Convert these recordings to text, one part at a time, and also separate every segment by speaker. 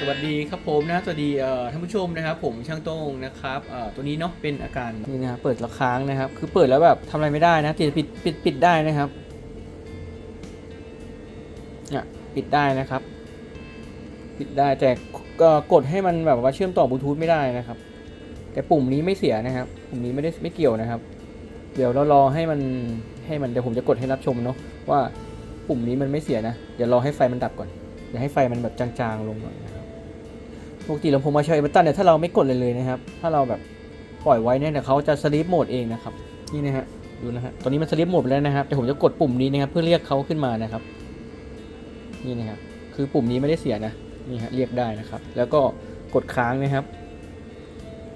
Speaker 1: สวัสดีครับผมนะสวัสดีเอ่อท่านผู้ชมนะครับ ผมช่างโต้งนะครับเอ่อตัวนี้เนาะเป็นอาการนี่นะครับเปิดละค้างนะครับ คือเปิดแล้วแบบทำอะไรไม่ได้นะปิดปิดปิดปิดได้นะครับเนี่ยปิดได้นะครับ ปิดได้แต่ก็กดให้มันแบบว่าเชื่อมต่อบลูทูธไม่ได้นะครับ แต่ปุ่มนี้ไม่เสียนะครับปุ่มนี้ไม่ได้ไม่เกี่ยวนะครับ เดี๋ยวเรารอให้มันให้มันเดี๋ยวผมจะกดให้รับชมเนาะว่าปุ่มนี้มันไม่เสียนะเดี๋ยวรอให้ไฟมันดับก่อนเดี๋ยวให้ไฟมันแบบจางๆลงหน่อยนะ ปกติลำโพงมาใช้เอเวอร์ตันเนี่ยถ้าเราไม่กดเลยเลยนะครับ ถ้าเราแบบปล่อยไว้เนี่ยเดี๋ยวเขาจะสลิปโหมดเองนะครับ นี่นะฮะ ดูนะฮะ ตอนนี้มันสลิปโหมดไปแล้วนะครับ แต่ผมจะกดปุ่มนี้นะครับเพื่อเรียกเขาขึ้นมานะครับ นี่นะครับ คือปุ่มนี้ไม่ได้เสียนะ นี่ฮะ เรียกได้นะครับ แล้วก็กดค้างนะครับ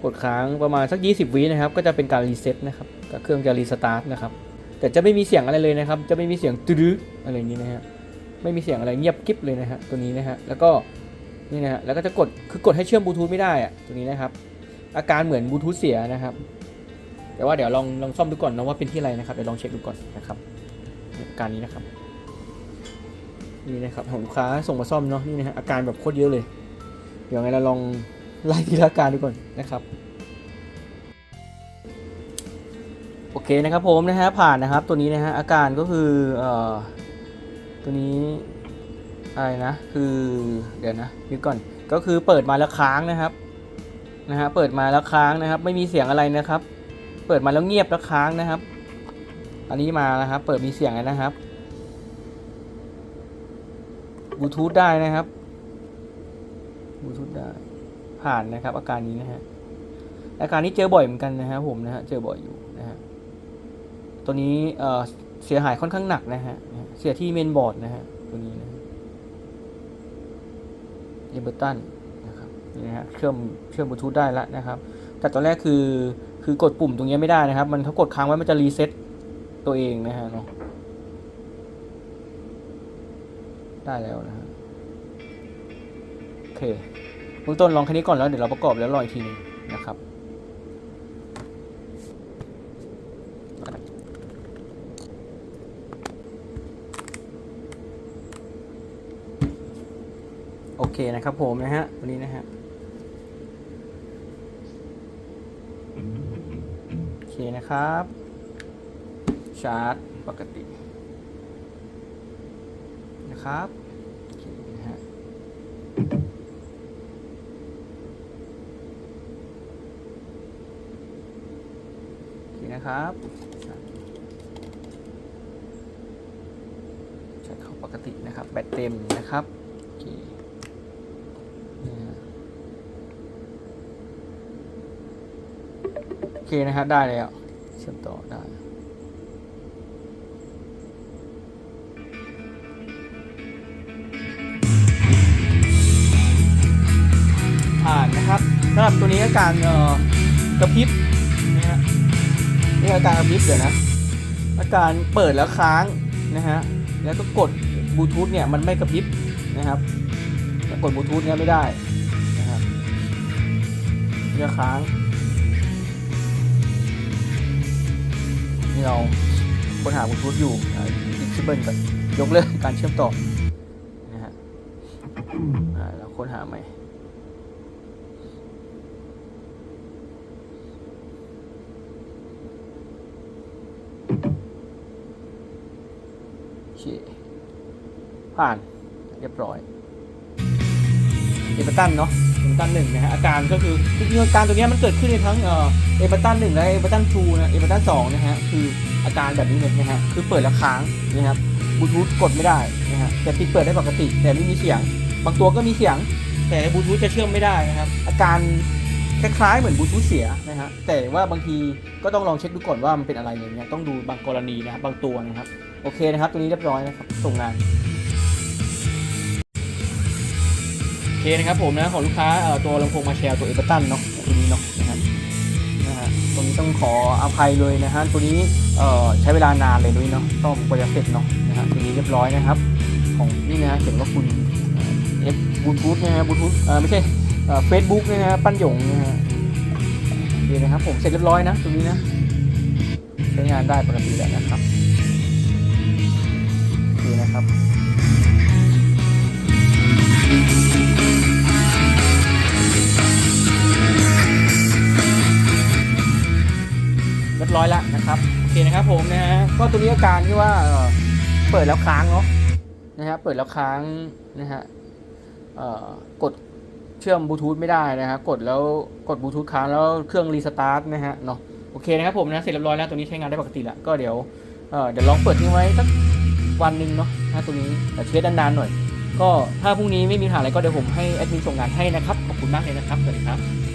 Speaker 1: กดค้างประมาณสัก 20 วินะครับ ก็จะเป็นการรีเซ็ตนะครับก็เครื่องจะรีสตาร์ทนะครับ แต่จะไม่มีเสียงอะไรเลยนะครับ จะไม่มีเสียงตื้ออะไรนี้นะฮะ ไม่มีเสียงอะไรเงียบกิ๊บเลยนะฮะ ตัวนี้นะฮะ แล้วก็ นี่นะฮะแล้วก็จะกดคือกดให้เชื่อมบลูทูธไม่ได้อะตัวนี้นะครับ อาการเหมือนบลูทูธเสียนะครับ แต่ว่าเดี๋ยวลองลองซ่อมดูก่อนนะว่าเป็นที่อะไรนะครับเดี๋ยวลองเช็คดูก่อนนะครับการนี้นะครับนี่นะครับของลูกค้าส่งมาซ่อมเนาะนี่นะฮะอาการแบบโคตรเยอะเลย เดี๋ยวไงเราลองไล่ทีละอาการดูก่อนนะครับโอเคนะครับผมนะฮะผ่านนะครับตัวนี้นะฮะอาการก็คือเอ่อตัวนี้ อะไรนะ คือเดี๋ยวนะนึกก่อนก็คือเปิดมาแล้วค้างนะครับนะฮะเปิดมาแล้วค้างนะครับ ไม่มีเสียงอะไรนะครับ เปิดมาแล้วเงียบแล้วค้างนะครับ อันนี้มานะครับ เปิดมีเสียงแล้วนะครับบลูทูธได้นะครับบลูทูธได้ผ่านนะครับ อาการนี้นะฮะอาการนี้เจอบ่อยเหมือนกันนะฮะผมนะฮะเจอบ่อยอยู่นะฮะตัวนี้เอ่อเสียหายค่อนข้างหนักนะฮะเสียที่เมนบอร์ดนะฮะตัวนี้นะ เอเบอร์ตันนะครับนี่นะฮะเชื่อมเชื่อมบลูทูธได้แล้วนะครับ แต่ตอนแรกคือคือกดปุ่มตรงนี้ไม่ได้นะครับ มันถ้ากดค้างไว้มันจะรีเซ็ตตัวเองนะฮะเนาะได้แล้วนะฮะโอเคเบื้องต้นลองแค่นี้ก่อนแล้วเดี๋ยวเราประกอบแล้วรออีกทีหนึงนะครับ โอเค นะครับผมนะฮะวันนี้นะฮะโอเคนะครับ ชาร์จปกติ นะครับโอเคนะฮะโอเคนะครับชาร์จเข้าปกตินะครับ แบตเต็มนะครับโอเค นี่ฮะโอ เคนะครับ ได้แล้วเชื่อมต่อได้ผ่านนะครับสำหรับตัวนี้อาการเอ่อกระพริบนะฮะนี่อาการกระพริบเดี๋ยวนะ อาการเปิดแล้วค้างนะฮะแล้วก็กดบลูทูธเนี่ยมันไม่กระพริบนะครับแล้วกดบลูทูธเนี่ยไม่ได้นะครับเนี่ยค้าง นี่เราค้นหาบลูทูธอยู่ดิเบิลก่อนยกเลิกการเชื่อมต่อนะฮะอ่าค้นหาใหม่โอเคผ่านเรียบร้อยเอเบอร์ตันเนาะ ตันหนึ่งนะฮะอาการก็คือจริงๆอาการตัวนี้มันเกิดขึ้นในทั้งเอเอเบอร์ตันหนึ่งและเอเบอร์ตันทูนะเอเบอร์ตันสองนะฮะคืออาการแบบนี้เลยนะฮะคือเปิดแล้วค้างนะครับบลูทูธกดไม่ได้นะฮะแต่ปิดเปิดได้ปกติ แต่ไม่มีเสียง บางตัวก็มีเสียง แต่บลูทูธจะเชื่อมไม่ได้นะครับอาการคล้ายๆเหมือนบลูทูธเสียนะฮะแต่ว่าบางทีก็ต้องลองเช็คดูก่อนว่ามันเป็นอะไรอย่างเงี้ยต้องดูบางกรณีนะครับบางตัวนะครับโอเคนะครับตัวนี้เรียบร้อยนะครับส่งงาน เคนะครับผมนะของลูกค้าตัวลำโพงมาแชร์ตัวเอเวอร์ตันเนาะตัวนี้เนาะนะครับนะฮะตรงนี้ต้องขออภัยเลยนะฮะตัวนี้ใช้เวลานานเลยด้วยเนาะต้องกว่าจะเสร็จเนาะนะฮะตัวนี้เรียบร้อยนะครับ ของนี่นะเขียนว่าคุณเอฟบูทูธนะฮะบูทูธไม่ใช่เฟซบุ๊กนะฮะปั้นหยงนะฮะโอเคนะครับผมเสร็จเรียบร้อยนะตรงนี้นะใช้งานได้ปกติแล้วนะครับ ผมนะฮะก็ตัวนี้อาการที่ว่าเปิดแล้วค้างเนาะนะฮะเปิดแล้วค้างนะฮะกดเชื่อมบลูทูธไม่ได้นะฮะกดแล้วกดบลูทูธค้างแล้วเครื่องรีสตาร์ทนะฮะเนาะโอเคนะครับผมนะเสร็จเรียบร้อยแล้วตัวนี้ใช้งานได้ปกติแล้วก็เดี๋ยวเเดี๋ยวลองเปิดทิ้งไว้สักวันหนึ่งเนาะนะตัวนี้แต่เทสนานๆหน่อย ก็ถ้าพรุ่งนี้ไม่มีปัญหาอะไรก็เดี๋ยวผมให้แอดมินส่งงานให้นะครับขอบคุณมากเลยนะครับสวัสดีครับ